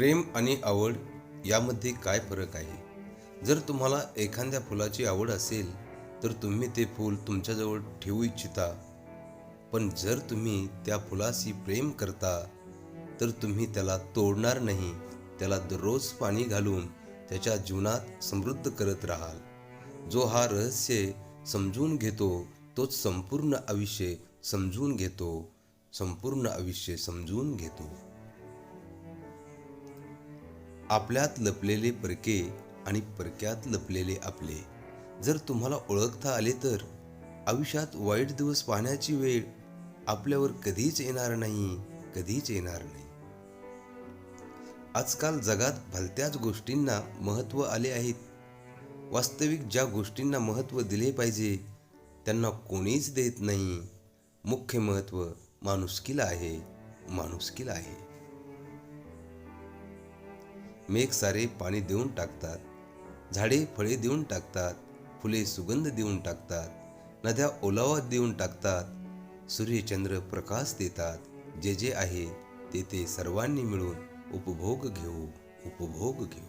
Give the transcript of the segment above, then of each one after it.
प्रेम आणि आवड यामध्ये काय फरक आहे? जर तुम्हाला एखाद्या फुलाची आवड असेल तर तुम्ही ते फूल तुमच्याजवळ ठेवू इच्छिता. पण जर तुम्ही त्या फुलाशी प्रेम करता तर तुम्ही त्याला तोडणार नाही. त्याला दररोज पाणी घालून त्याच्या जीवनात समृद्ध करत राहाल. जो हा रहस्य समजून घेतो तोच संपूर्ण आयुष्य समजून घेतो. संपूर्ण आयुष्य समजून घेतो. आपल्यात लपलेले परके आणि परक्यात लपलेले आपले. जर तुम्हाला ओळखता आले तर आयुष्यात वाईट दिवस पाहण्याची वेळ आपल्यावर कधीच येणार नाही कधीच येणार नाही. आजकाल जगात भलत्याच गोष्टींना महत्त्व आले आहेत. वास्तविक ज्या गोष्टींना महत्त्व दिले पाहिजे त्यांना कोणीच देत नाही. मुख्य महत्त्व माणुसकीला आहे माणुसकीला आहे. मेघ सारे पाणी देऊन टाकतात. झाडे फळे देऊन टाकतात. फुले सुगंध देऊन टाकतात. नद्या ओलावा देऊन टाकतात. सूर्यचंद्र प्रकाश देतात. जे जे आहे ते ते सर्वांनी मिळून उपभोग घेऊ उपभोग घेऊ.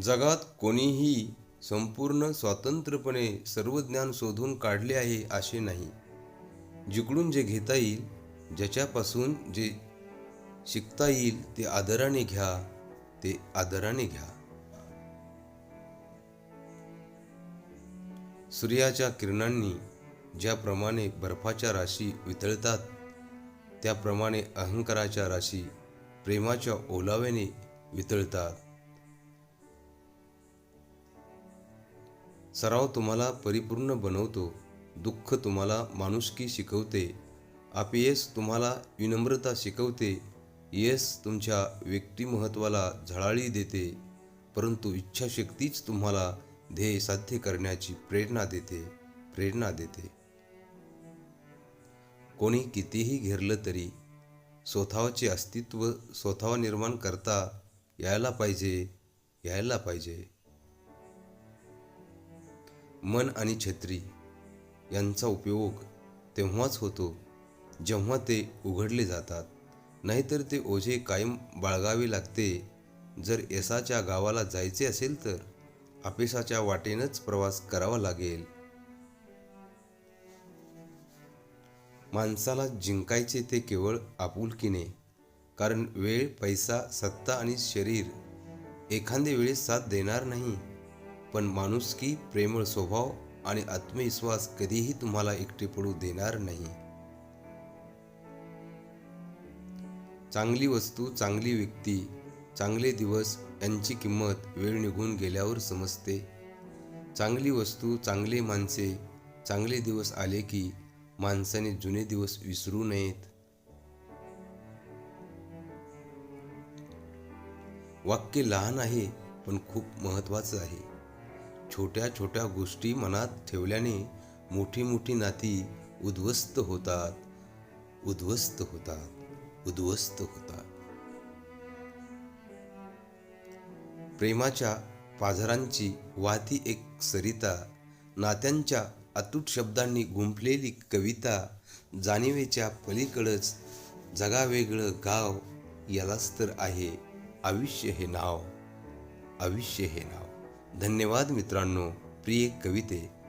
जगात कोणीही संपूर्ण स्वतंत्रपणे सर्व ज्ञान शोधून काढले आहे असे नाही. जिकडून जे घेता येईल ज्याच्यापासून जे शिकता येईल ते आदराने घ्या ते आदराने घ्या. सूर्याच्या किरणांनी ज्याप्रमाणे बर्फाच्या राशी वितळतात त्याप्रमाणे अहंकाराच्या राशी प्रेमाच्या ओलाव्याने वितळतात. सराव तुम्हाला परिपूर्ण बनवतो दुःख तुम्हाला माणुसकी शिकवते अपयश तुम्हाला विनम्रता शिकवते यश तुमच्या व्यक्तिमहत्वाला झळाळी देते परंतु इच्छाशक्तीच तुम्हाला ध्येय साध्य करण्याची प्रेरणा देते प्रेरणा देते. कोणी कितीही घेरलं तरी स्वतःचे अस्तित्व स्वतः निर्माण करता यायला पाहिजे यायला पाहिजे. मन आणि छत्री यांचा उपयोग तेव्हाच होतो जेव्हा ते उघडले जातात. नाहीतर ते ओझे कायम बाळगावे लागते. जर येसाच्या गावाला जायचे असेल तर अपेसाच्या वाटेनंच प्रवास करावा लागेल. माणसाला जिंकायचे ते केवळ आपुलकीने. कारण वेळ पैसा सत्ता आणि शरीर एखाद्या वेळेस साथ देणार नाही. पण माणुसकी प्रेमळ स्वभाव आणि आत्मविश्वास कधीही तुम्हाला एकटे पडू देणार नाही. चांगली वस्तू चांगली व्यक्ती चांगले दिवस यांची किंमत वेळ निघून गेल्यावर समजते. चांगली वस्तू चांगले माणसे चांगले दिवस आले की माणसाने जुने दिवस विसरू नयेत. वाक्य लहान आहे पण खूप महत्वाचं आहे. छोट्या छोट्या गोष्टी मनात ठेवल्याने मोठी मोठी नाती उद्ध्वस्त होतात उद्ध्वस्त होतात. उद्ध्वस्त होता. प्रेमाच्या पाझरांची वाहती एक सरिता नात्यांच्या अतूट शब्दांनी गुंफलेली कविता जाणिवेच्या पलीकडच जगावेगळं गाव यालाच तर आहे आयुष्य हे नाव. आयुष्य हे नाव. धन्यवाद मित्रांनो प्रिय कविते.